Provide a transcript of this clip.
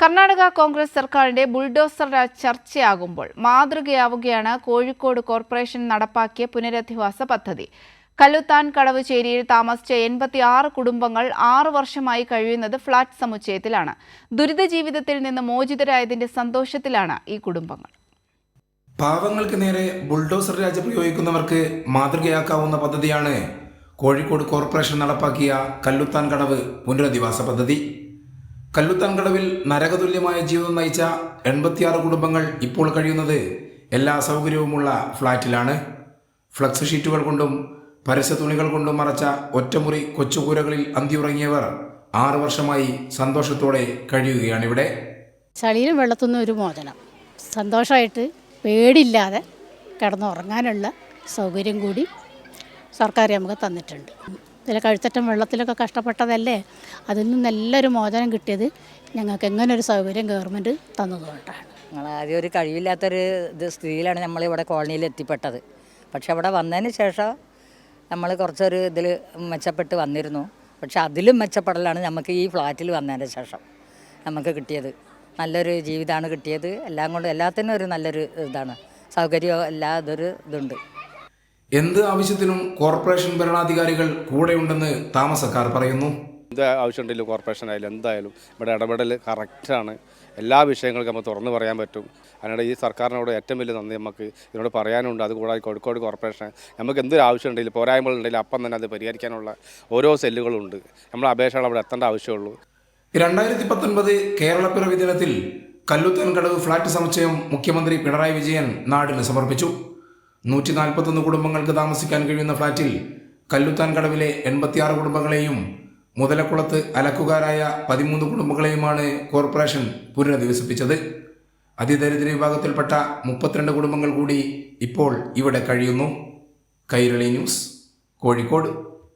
കർണാടക കോൺഗ്രസ് സർക്കാരിന്റെ ബുൾഡോസർ ചർച്ചയാകുമ്പോൾ മാതൃകയാവുകയാണ് കോഴിക്കോട് കോർപ്പറേഷൻ നടപ്പാക്കിയ പുനരധിവാസ പദ്ധതി. കല്ലുത്താൻ കടവുചേരിയിൽ താമസിച്ച എൺപത്തിയാറ് കുടുംബങ്ങൾ ആറു വർഷമായി കഴിയുന്നത് ഫ്ളാറ്റ് സമുച്ചയത്തിലാണ്. ദുരിത ജീവിതത്തിൽ നിന്ന് മോചിതരായതിന്റെ സന്തോഷത്തിലാണ് ഈ കുടുംബങ്ങൾ. പാവങ്ങൾക്ക് നേരെ ബുൾഡോസർ രാജ പ്രയോഗിക്കുന്നവർക്ക് മാതൃകയാക്കാവുന്ന പദ്ധതിയാണ് കോഴിക്കോട് കോർപ്പറേഷൻ നടപ്പാക്കിയ കല്ലുത്താൻ കടവ് പുനരധിവാസ പദ്ധതി. കല്ലുത്താൻ കടവിൽ നരകതുല്യമായ ജീവിതം നയിച്ച എൺപത്തിയാറ് കുടുംബങ്ങൾ ഇപ്പോൾ കഴിയുന്നത് എല്ലാ സൗകര്യവുമുള്ള ഫ്ളാറ്റിലാണ്. ഫ്ലക്സ് ഷീറ്റുകൾ കൊണ്ടും പരസ്യ തുണികൾ കൊണ്ടും മറച്ച ഒറ്റമുറി കൊച്ചുകൂരകളിൽ അന്തിയുറങ്ങിയവർ ആറ് വർഷമായി സന്തോഷത്തോടെ കഴിയുകയാണിവിടെ. ചളിയിലും വെള്ളത്തുനിന്നും ഒരു മോചനം. സന്തോഷമായിട്ട് പേടിയില്ലാതെ കിടന്നുറങ്ങാനുള്ള സൗകര്യം കൂടി സർക്കാർ നമുക്ക് തന്നിട്ടുണ്ട്. ഇതിലെ കഴുത്തറ്റം വെള്ളത്തിലൊക്കെ കഷ്ടപ്പെട്ടതല്ലേ? അതിൽ നിന്ന് നല്ലൊരു മോചനം കിട്ടിയത് ഞങ്ങൾക്ക് എങ്ങനെ ഒരു സൗകര്യം ഗവൺമെന്റ് തന്നതുകൊണ്ടാണ് ഞങ്ങൾ ആദ്യം ഒരു കഴിവില്ലാത്തൊരു ഇത് സ്ഥിതിയിലാണ് നമ്മളിവിടെ കോളനിയിൽ എത്തിപ്പെട്ടത്. പക്ഷെ അവിടെ വന്നതിന് ശേഷം നമ്മൾ കുറച്ചൊരു ഇതിൽ മെച്ചപ്പെട്ട് വന്നിരുന്നു. പക്ഷെ അതിലും മെച്ചപ്പെടലാണ് നമുക്ക് ഈ ഫ്ലാറ്റിൽ വന്നതിന് ശേഷം നമുക്ക് കിട്ടിയത്. നല്ലൊരു ജീവിതമാണ് കിട്ടിയത്. എല്ലാം കൊണ്ടും എല്ലാത്തിനും ഒരു നല്ലൊരു ഇതാണ്. സൗകര്യം എല്ലാ ഇതൊരു ഇതുണ്ട്. എന്ത് ആവശ്യത്തിനും കോർപ്പറേഷൻ ഭരണാധികാരികൾ കൂടെയുണ്ടെന്ന് താമസക്കാർ പറയുന്നു. എന്ത് ആവശ്യമുണ്ടെങ്കിലും കോർപ്പറേഷൻ ആയാലും എന്തായാലും ഇവിടെ ഇടപെടൽ കറക്റ്റാണ് എല്ലാ വിഷയങ്ങൾക്കും നമുക്ക് തുറന്നു പറയാൻ പറ്റും. അതിനിടെ ഈ സർക്കാരിനോട് ഏറ്റവും വലിയ നന്ദി നമുക്ക് ഇതിനോട് പറയാനുണ്ട്. അതുകൂടാതെ കോഴിക്കോട് കോർപ്പറേഷൻ നമുക്ക് എന്തൊരു ആവശ്യമുണ്ടെങ്കിലും പോരായ്മകളുണ്ടെങ്കിലും അപ്പം തന്നെ അത് പരിഹരിക്കാനുള്ള ഓരോ സെല്ലുകളുണ്ട് നമ്മൾ അപേക്ഷകൾ അവിടെ എത്തേണ്ട ആവശ്യമുള്ളൂ. രണ്ടായിരത്തി പത്തൊൻപത് കേരളപ്പിറവി ദിനത്തിൽ കല്ലുത്തൻകടവ് ഫ്ളാറ്റ് സമുച്ചയം മുഖ്യമന്ത്രി പിണറായി വിജയൻ നാടിന് സമർപ്പിച്ചു. നൂറ്റി നാൽപ്പത്തൊന്ന് കുടുംബങ്ങൾക്ക് താമസിക്കാൻ കഴിയുന്ന ഫ്ളാറ്റിൽ കല്ലുത്താൻ കടവിലെ എൺപത്തിയാറ് കുടുംബങ്ങളെയും മുതലക്കുളത്ത് അലക്കുകാരായ പതിമൂന്ന് കുടുംബങ്ങളെയുമാണ് കോർപ്പറേഷൻ പുനരധിവസിപ്പിച്ചത്. അതിദരിദ്ര വിഭാഗത്തിൽപ്പെട്ട മുപ്പത്തിരണ്ട് കുടുംബങ്ങൾ കൂടി ഇപ്പോൾ ഇവിടെ കഴിയുന്നു. കൈരളി ന്യൂസ് കോഴിക്കോട്.